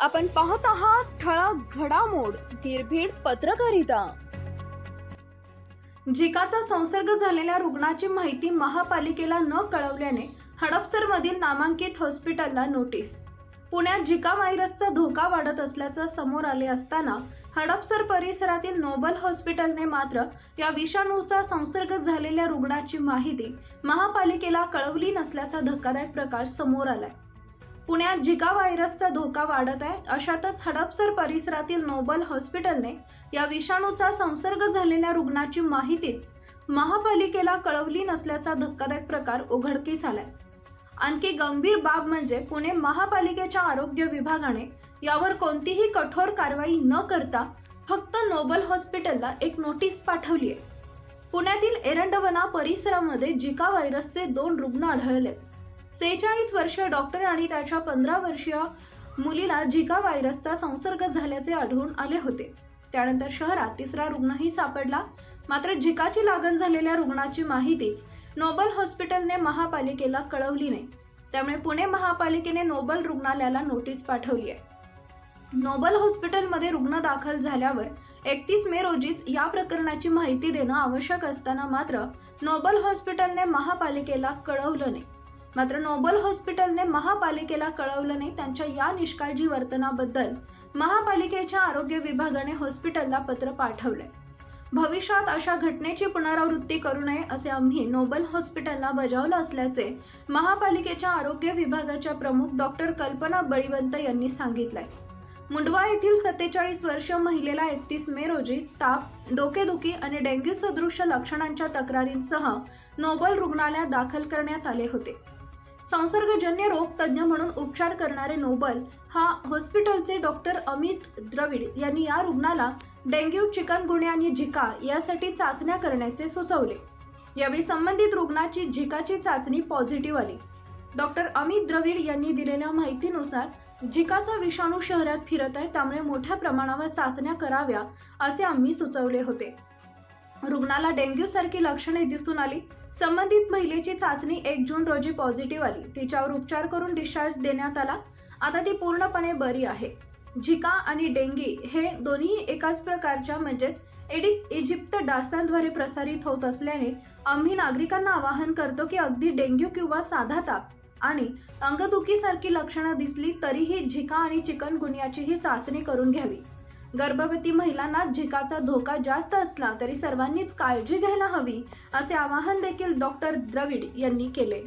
आपण पाहत आहात ठळक घडामोड निर्भीड पत्रकारिता. झिकाचा संसर्ग झालेल्या रुग्णाची माहिती महापालिकेला न कळवल्याने हडपसरमधील नामांकित हॉस्पिटलला नोटीस. पुण्यात झिका व्हायरसचा धोका वाढत असल्याचं समोर आले असताना हडपसर परिसरातील नोबल हॉस्पिटलने मात्र या विषाणूचा संसर्ग झालेल्या रुग्णाची माहिती महापालिकेला कळवली नसल्याचा धक्कादायक प्रकार समोर आलाय. पुण्यात झिका व्हायरसचा धोका वाढत आहे. अशातच हडपसर परिसरातील नोबल हॉस्पिटलने या विषाणूचा संसर्ग झालेल्या रुग्णाची माहितीच महापालिकेला कळवली नसल्याचा धक्कादायक प्रकार उघडकीस आलाय. आणखी गंभीर बाब म्हणजे पुणे महापालिकेच्या आरोग्य विभागाने यावर कोणतीही कठोर कारवाई न करता फक्त नोबल हॉस्पिटलला एक नोटीस पाठवली आहे पुण्यातील एरंडवना परिसरामध्ये झिका व्हायरसचे दोन रुग्ण आढळले सेहेचाळीस वर्षीय डॉक्टर आणि त्याच्या पंधरा वर्षीय मुलीला झिका व्हायरसचा संसर्ग झाल्याचे आढळून आले होते. त्यानंतर शहरात तिसरा रुग्णही सापडला. मात्र झिकाची लागण झालेल्या रुग्णाची माहितीच नोबल हॉस्पिटलने महापालिकेला कळवली नाही. त्यामुळे पुणे महापालिकेने नोबल रुग्णालयाला नोटीस पाठवली आहे नोबल हॉस्पिटलमध्ये रुग्ण दाखल झाल्यावर एकतीस मे रोजीच या प्रकरणाची माहिती देणं आवश्यक असताना मात्र नोबल हॉस्पिटलने महापालिकेला कळवलं नाही. मात्र नोबल हॉस्पिटलने महापालिकेला कळवलं नाही त्यांच्या या निष्काळजी वर्तनाबद्दल. महापालिकेच्या आरोग्य विभागाने हॉस्पिटलला पत्र पाठवलंय. भविष्यात अशा घटनेची पुनरावृत्ती करू नये असे आम्ही नोबल हॉस्पिटलला बजावलं असल्याचे महापालिकेच्या आरोग्य विभागाच्या प्रमुख डॉक्टर कल्पना बळीवंत यांनी सांगितलंय. मुंडवा येथील सत्तेचाळीस वर्ष महिलेला एकतीस मे रोजी ताप डोकेदुखी आणि डेंग्यू सदृश लक्षणांच्या तक्रारींसह नोबल रुग्णालयात दाखल करण्यात आले होते. संसर्गजन्य रोग तज्ज्ञ म्हणून उपचार करणारे नोबल हा हॉस्पिटलचे डॉक्टर अमित द्रविड यांनी या रुग्णाला डेंग्यू चिकनगुन्या आणि झिका यासाठी चाचण्या करण्याचे सुचवले. यावेळी संबंधित रुग्णाची झिकाची चाचणी पॉझिटिव्ह आली. डॉक्टर अमित द्रविड यांनी दिलेल्या माहितीनुसार झिकाचा विषाणू शहरात फिरत आहे त्यामुळे मोठ्या प्रमाणावर चाचण्या कराव्या असे आम्ही सुचवले होते. रुग्णाला डेंग्यू सारखी लक्षणे दिसून आली. संबंधित महिलेची चाचणी एक जून रोजी पॉझिटिव्ह आली. तिच्यावर उपचार करून डिस्चार्ज देण्यात आला. आता ती पूर्णपणे बरी आहे. झिका आणि डेंगी हे दोन्ही एकाच प्रकारच्या म्हणजेच एडिस इजिप्त डासांद्वारे प्रसारित होत असल्याने आम्ही नागरिकांना आवाहन करतो की अगदी डेंग्यू किंवा साधा ताप आणि अंगदुखीसारखी लक्षणं दिसली तरीही झिका आणि चिकनगुनियाचीही चाचणी करून घ्यावी. गर्भवती महिलांना झिकाचा धोका जास्त असला तरी सर्वांनीच काळजी घ्यायला हवी असे आवाहन देखील डॉक्टर द्रविड यांनी केले.